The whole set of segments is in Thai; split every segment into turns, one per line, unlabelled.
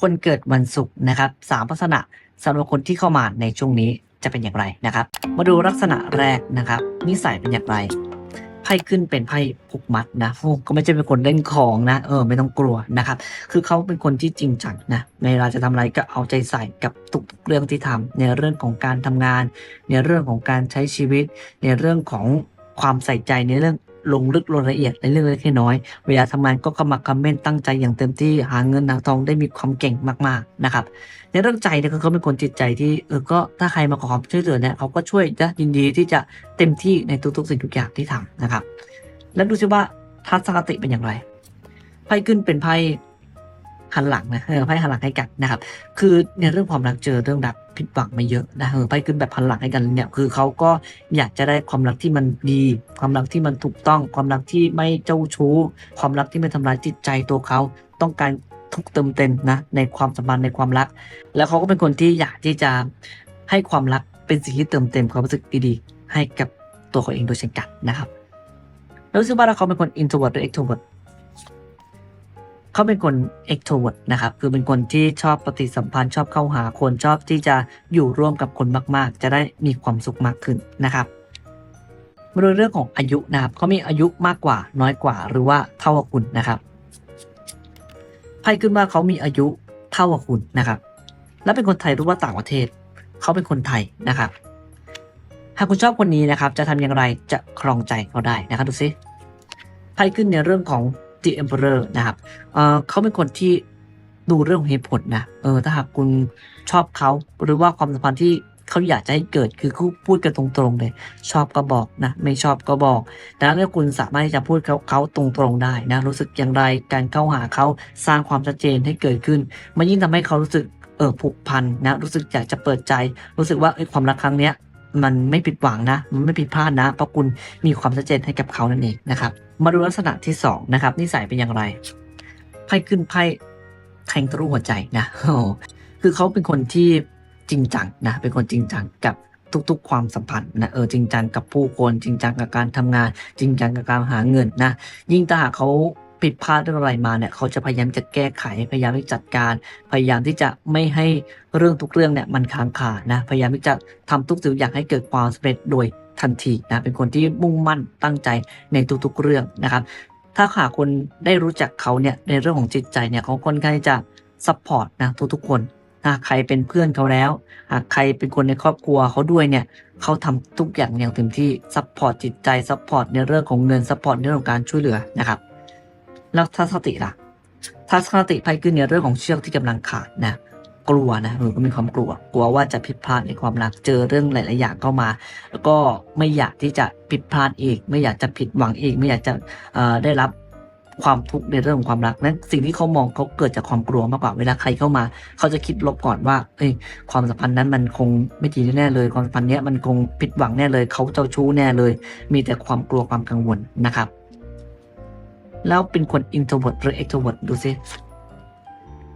คนเกิดวันศุกร์นะครับสามลักษณะสำหรับคนที่เข้ามาในช่วงนี้จะเป็นอย่างไรนะครับ มาดูลักษณะแรกนะครับนิสัยเป็นอย่างไรไพ่ขึ้นเป็นไพ่ผูกมัดนะโอ้ก็ไม่ใช่เป็นคนเล่นของนะเออไม่ต้องกลัวนะครับ คือเขาเป็นคนที่จริงจังนะในเวลาจะทำอะไรก็เอาใจใส่กับทุกๆเรื่องที่ทำในเรื่องของการทำงาน ในเรื่องของการใช้ชีวิต ในเรื่องของความใส่ใจในเรื่อง ลงลึกลงละเอียดในเรื่องเล็กน้อย เวลาทำงานก็ขมักเม่นตั้งใจอย่างเต็มที่หาเงินหาทองได้มีความเก่งมากๆนะครับ ในเรื่องใจเนี่ยเขาเป็นคนจิตใจที่เออก็ถ้าใครมาขอความช่วยเหลือเนี่ยเขาก็ช่วยจะยินดีที่จะเต็มที่ในทุกๆสิ่งทุกอย่างที่ทำนะครับ แล้วดูซิว่าทัศนคติเป็นอย่างไรไพ่ขึ้นเป็นไพ่ หันหลังนะเออไพ่หันหลังให้กันนะครับ คือในเรื่องความรักเจอเรื่องแบบผิดหวังมาเยอะนะเออไพ่ขึ้นแบบหันหลังให้กันเนี่ยคือเขาก็อยากจะได้ความรักที่มันดี ความรักที่มันถูกต้อง ความรักที่ไม่เจ้าชู้ ความรักที่ไม่ทำร้ายจิตใจตัวเขาต้องการทุกเติมเต็มนะในความสัมพันธ์ในความรัก แล้วเขาก็เป็นคนที่อยากที่จะให้ความรักเป็นสิ่งที่เติมเต็มความรู้สึกดีๆให้กับตัวเขาเองโดยเช่นกันนะครับแล้วรู้สึกว่าเขาเป็นคน introvert หรือ extrovert เขาเป็นคน extrovert นะครับ คือเป็นคนที่ชอบปฏิสัมพันธ์ ชอบเข้าหาคนชอบที่จะอยู่ร่วมกับคนมากๆ จะได้มีความสุขมากขึ้นนะครับมาดูเรื่องของอายุนะครับเขามีอายุมากกว่าน้อยกว่าหรือว่าเท่ากับคุณนะครับไพ่ขึ้นว่าเขามีอายุเท่ากับคุณนะครับ และเป็นคนไทยหรือว่าต่างประเทศ เขาเป็นคนไทยนะครับ หากคุณชอบคนนี้นะครับ จะทำอย่างไรจะครองใจเขาได้นะครับดูซิไพ่ขึ้นในเรื่องของ The Emperor นะครับเออเขาเป็นคนที่ดูเรื่องของเหตุผลนะ เออ ถ้าหากคุณชอบเขาหรือว่าความสัมพันธ์ที่เขาอยากจะให้เกิดคือเขาพูดกันตรงๆเลย ชอบก็บอกนะ ไม่ชอบก็บอกดังนั้นคุณสามารถที่จะพูดเขาเขาตรงๆได้นะรู้สึกอย่างไรการเข้าหาเขาสร้างความชัดเจนให้เกิดขึ้นมันยิ่งทำให้เขารู้สึกเออผูกพันนะรู้สึกอยากจะเปิดใจ รู้สึกว่าเอ้ความรักครั้งเนี้ย มันไม่ผิดหวังนะ มันไม่ผิดพลาดนะ เพราะคุณมีความชัดเจนให้กับเขานั่นเองนะครับ มาดูลักษณะที่สองนะครับนิสัยเป็นอย่างไรไพ่ขึ้นไพ่แทงทะลุหัวใจนะโอ้คือเขาเป็นคนที่จริงจังนะ เป็นคนจริงจังกับทุกๆ ความสัมพันธ์นะเออจริงจังกับผู้คนจริงจังกับการทำงาน จริงจังกับการหาเงินนะยิ่งถ้าหากเขา ผิดพลาดเรื่องอะไรมาเนี่ยเขาจะพยายามจะแก้ไขพยายามที่จัดการ พยายามที่จะไม่ให้เรื่องทุกเรื่องเนี่ยมันค้างคานะพยายามที่จะทำทุกสิ่งอย่างให้เกิดความสำเร็จโดยทันทีนะเป็นคนที่มุ่งมั่นตั้งใจในทุกๆเรื่องนะครับ ถ้าหากคนได้รู้จักเขาเนี่ยในเรื่องของจิตใจเนี่ยเขาค่อนข้างที่จะซัพพอร์ตนะทุกๆคนหากใครเป็นเพื่อนเขาแล้วหากใครเป็นคนในครอบครัวเขาด้วยเนี่ยเขาทำทุกอย่างอย่างเต็มที่ซัพพอร์ตจิตใจซัพพอร์ตในเรื่องของเงินซัพพอร์ตในเรื่องของการช่วยเหลือนะครับ แล้วทัศนคติล่ะทัศนคติไพ่ขึ้นในเรื่องของเชือกที่กำลังขาดนะกลัวนะหรือก็มีความกลัว กลัวว่าจะผิดพลาดในความรักเจอเรื่องหลายๆอย่างเข้ามา แล้วก็ไม่อยากที่จะผิดพลาดอีก ไม่อยากจะผิดหวังอีก ไม่อยากจะได้รับความทุกข์ในเรื่องของความรักนั้นสิ่งที่เขามองเขาเกิดจากความกลัวมากกว่าเวลาใครเข้ามา เขาจะคิดลบก่อนว่าเอ้ยความสัมพันธ์นั้นมันคงไม่ดีแน่เลย ความสัมพันธ์เนี้ยมันคงผิดหวังแน่เลย เขาเจ้าชู้แน่เลย มีแต่ความกลัวความกังวลนะครับ แล้วเป็นคน introvert หรือ extrovert ดูซิ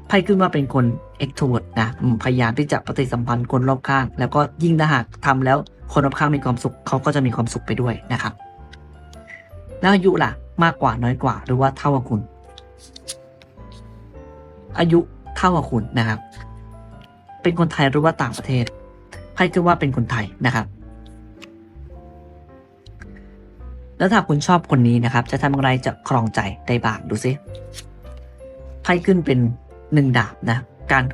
ไพ่ขึ้นว่าเป็นคน extrovert นะพยายามที่จะปฏิสัมพันธ์คนรอบข้าง แล้วก็ยิ่งถ้าหากทำแล้วคนรอบข้างมีความสุขเขาก็จะมีความสุขไปด้วยนะครับ แล้วอายุล่ะ มากกว่าน้อยกว่า หรือว่าเท่ากับคุณ อายุเท่ากับคุณนะครับ เป็นคนไทยหรือว่าต่างประเทศไพ่คือว่าเป็นคนไทยนะครับ แล้วถ้าคุณชอบคนนี้นะครับ จะทำอะไรจะครองใจได้บ้างดูซิไพ่ขึ้นเป็นหนึ่งดาบนะ การ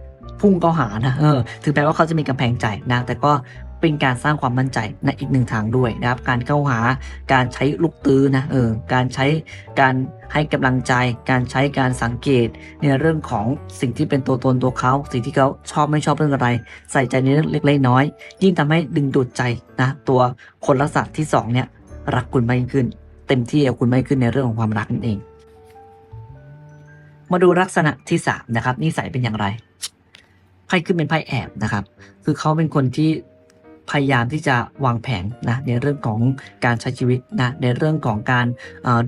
พุ่งเข้าหานะเออถึงแม้ว่าเขาจะมีกำแพงใจนะ แต่ก็เป็นการสร้างความมั่นใจในอีกหนึ่งทางด้วยนะครับ การเข้าหาการใช้ลูกตื้อนะเออการใช้การให้กำลังใจ การใช้การสังเกตในเรื่องของสิ่งที่เป็นตัวตนตัวเขา สิ่งที่เขาชอบไม่ชอบเรื่องอะไร ใส่ใจในเรื่องเล็กๆน้อย ยิ่งทำให้ดึงดูดใจนะตัวคนลักษณะที่สองเนี่ย รักคุณมากยิ่งขึ้น เต็มที่กับคุณมากยิ่งขึ้นในเรื่องของความรักนั่นเอง มาดูลักษณะที่สามนะครับนิสัยเป็นอย่างไรไพ่ขึ้นเป็นไพ่แอบนะครับ คือเขาเป็นคนที่พยายามที่จะวางแผนนะในเรื่องของการใช้ชีวิตนะในเรื่องของการ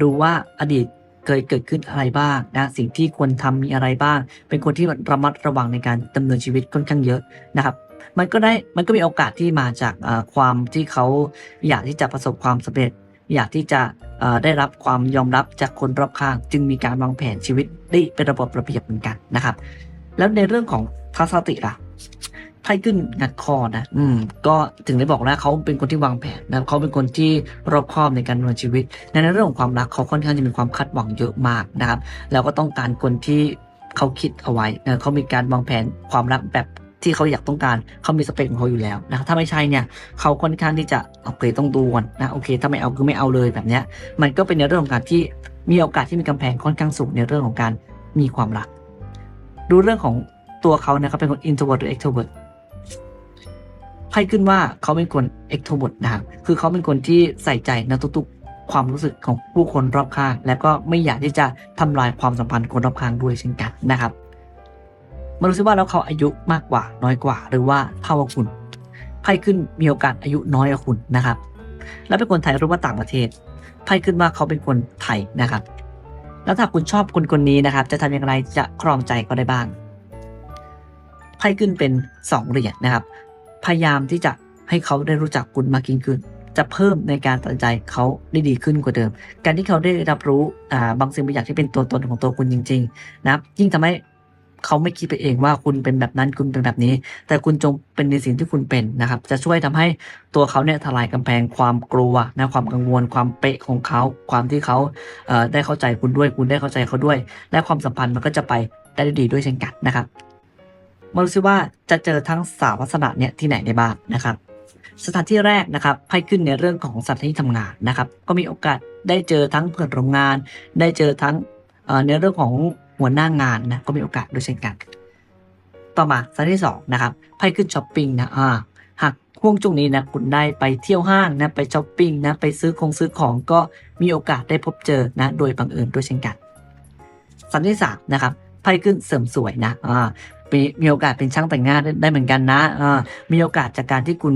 ดูว่าอดีตเคยเกิดขึ้นอะไรบ้างนะสิ่งที่ควรทำมีอะไรบ้าง เป็นคนที่ระมัดระวังในการดำเนินชีวิตค่อนข้างเยอะนะครับ มันก็ได้มันก็มีโอกาสที่มาจากความที่เขาอยากที่จะประสบความสำเร็จ อยากที่จะได้รับความยอมรับจากคนรอบข้าง จึงมีการวางแผนชีวิตได้เป็นระบบระเบียบเหมือนกันนะครับ แล้วในเรื่องของทัศนคติล่ะไพ่ขึ้นงัดคอนะ อืม ก็ถึงได้บอกแล้วเขาเป็นคนที่วางแผนนะเขาเป็นคนที่รอบคอบในการดำเนินชีวิต ในเรื่องของความรักเขาค่อนข้างจะมีความคาดหวังเยอะมากนะครับ แล้วก็ต้องการคนที่เขาคิดเอาไว้นะเขามีการวางแผนความรักแบบ ที่เขาอยากต้องการเขามีสเปคของเขาอยู่แล้วนะถ้าไม่ใช่เนี่ยเขาค่อนข้างที่จะโอเคต้องดูก่อนนะโอเค ถ้าไม่เอาคือไม่เอาเลยแบบเนี้ยมันก็เป็นในเรื่องของการที่มีโอกาสที่มีกำแพงค่อนข้างสูงในเรื่องของการมีความรัก ดูเรื่องของตัวเขานะครับเป็นคน introvert หรือ extrovert ไพ่ขึ้นว่าเขาเป็นคน extrovert นะครับคือเขาเป็นคนที่ใส่ใจในทุกๆ ความรู้สึกของผู้คนรอบข้าง และก็ไม่อยากที่จะทำลายความสัมพันธ์คนรอบข้างด้วยเช่นกันนะครับ มาดูซิว่าแล้วเขาอายุมากกว่าน้อยกว่า หรือว่าเท่ากับคุณไพ่ขึ้นมีโอกาสอายุน้อยกว่าคุณนะครับ และเป็นคนไทยหรือว่าต่างประเทศไพ่ขึ้นว่าเขาเป็นคนไทยนะครับ แล้วถ้าคุณชอบคนคนนี้นะครับ จะทำอย่างไรจะครองใจเขาได้บ้างไพ่ขึ้นเป็นสองเหรียญนะครับ พยายามที่จะให้เขาได้รู้จักคุณมากยิ่งขึ้น จะเพิ่มในการตัดใจเขาได้ดีขึ้นกว่าเดิม การที่เขาได้รับรู้บางสิ่งบางอย่างที่เป็นตัวตนของตัวคุณจริง ๆ นะครับ ยิ่งทำให้ เขาไม่คิดไปเองว่าคุณเป็นแบบนั้นคุณเป็นแบบนี้ แต่คุณจงเป็นในสิ่งที่คุณเป็นนะครับ จะช่วยทำให้ตัวเขาเนี่ยทลายกำแพงความกลัวนะความกังวล ความเป๊ะของเขา ความที่เขาเได้เข้าใจคุณด้วย คุณได้เข้าใจเขาด้วย และความสัมพันธ์มันก็จะไปได้ดีด้วยเช่นกันนะครับมาดูซิว่าจะเจอทั้งสามลักษณะเนี่ยที่ไหนได้บ้างนะครับ สถานที่แรกนะครับไพ่ขึ้นในเรื่องของสถานที่ทำงานนะครับ ก็มีโอกาสได้เจอทั้งเพื่อนโรงงาน ได้เจอทั้งในเรื่องของ หัวหน้างานนะก็มีโอกาสด้วยเช่นกัน ต่อมาสถานที่สองนะครับไพ่ขึ้นช้อปปิ้งนะอ่าหากห่วงช่วงนี้นะคุณได้ไปเที่ยวห้างนะไปช้อปปิ้งนะไปซื้อของซื้อของก็มีโอกาสได้พบเจอนะโดยบังเอิญด้วยเช่นกันสถานที่สามนะครับไพ่ขึ้นเสริมสวยนะอ่ามีมีโอกาสเป็นช่างแต่งหน้าได้ได้เหมือนกันนะอ่ามีโอกาสจากการที่คุณ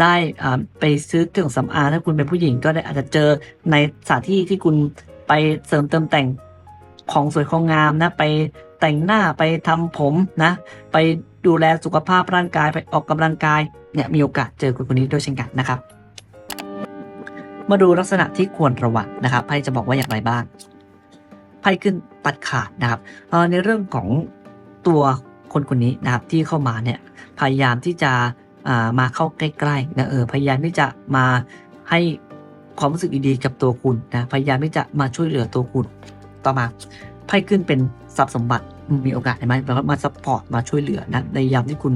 ได้อ่าไปซื้อเครื่องสำอางถ้าคุณเป็นผู้หญิงก็ได้อาจจะเจอในสถานที่ที่คุณไปเสริมเติมแต่ง ของสวยของงามนะไปแต่งหน้าไปทำผมนะ ไปดูแลสุขภาพร่างกายไปออกกำลังกายเนี่ยมีโอกาสเจอคนคนนี้ด้วยเช่นกันนะครับ มาดูลักษณะที่ควรระวังนะครับไพ่จะบอกว่าอย่างไรบ้างไพ่ขึ้นตัดขาดนะครับในเรื่องของตัวคนคนนี้นะครับที่เข้ามาเนี่ยพยายามที่จะามาเข้าใกล้ๆนะเออพยายามที่จะมาให้ความรู้สึกดีๆกับตัวคุณนะพยายามที่จะมาช่วยเหลือตัวคุณ ต่อมาไพ่ขึ้นเป็นทรัพย์สมบัติมีโอกาสเห็นไหมแล้วก็มาซัพพอร์ตมาช่วยเหลือนะในยามที่คุณ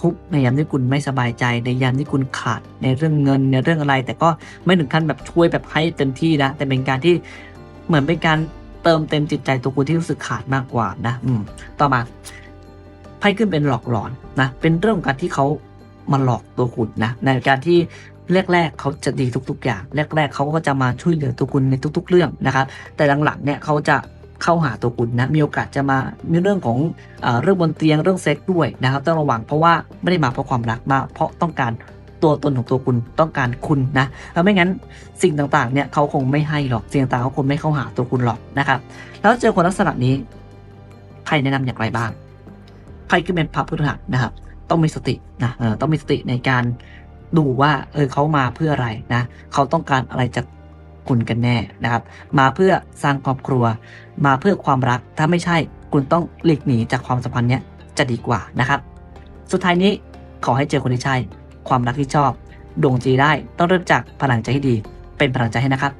ทุกข์ในยามที่คุณไม่สบายใจในยามที่คุณขาดในเรื่องเงินในเรื่องอะไร แต่ก็ไม่ถึงขั้นแบบช่วยแบบให้เต็มที่นะ แต่เป็นการที่เหมือนเป็นการเติมเต็มจิตใจตัวคุณที่รู้สึกขาดมากกว่านะอืมต่อมาไพ่ขึ้นเป็นหลอกหลอนนะเป็นเรื่องการที่เขามาหลอกตัวคุณนะในการที่ แรก ๆเขาจะดีทุก ๆ อย่าง แรก ๆเขาก็จะมาช่วยเหลือตัวคุณในทุก ๆ เรื่องนะครับ แต่หลังๆเนี่ยเขาจะเข้าหาตัวคุณนะ มีโอกาสจะมามีเรื่องของเอเรื่องบนเตียงเรื่องเซ็กด้วยนะครับต้องระวังเพราะว่าไม่ได้มาเพราะความรักมาเพราะต้องการตัวตนของตัวคุณต้องการคุณนะแล้วไม่งั้นสิ่งต่างๆเนี่ยเขาคงไม่ให้หรอกสิ่งต่างๆเขาคงไม่เข้าหาตัวคุณหรอกนะครับ แล้วเจอคนลักษณะนี้ไพ่แนะนำอย่างไรบ้างไพ่ขึ้นเป็นพระพฤหัสนะครับ ต้องมีสตินะต้องมีสติในการ ดูว่าเออเขามาเพื่ออะไรนะเขาต้องการอะไรจากคุณกันแน่นะครับ มาเพื่อสร้างครอบครัว มาเพื่อความรักถ้าไม่ใช่คุณต้องหลีกหนีจากความสัมพันธ์เนี้ยจะดีกว่านะครับ สุดท้ายนี้ขอให้เจอคนที่ใช่ ความรักที่ชอบ ดวงจีได้ต้องเริ่มจากพลังใจที่ดี เป็นพลังใจให้นะครับ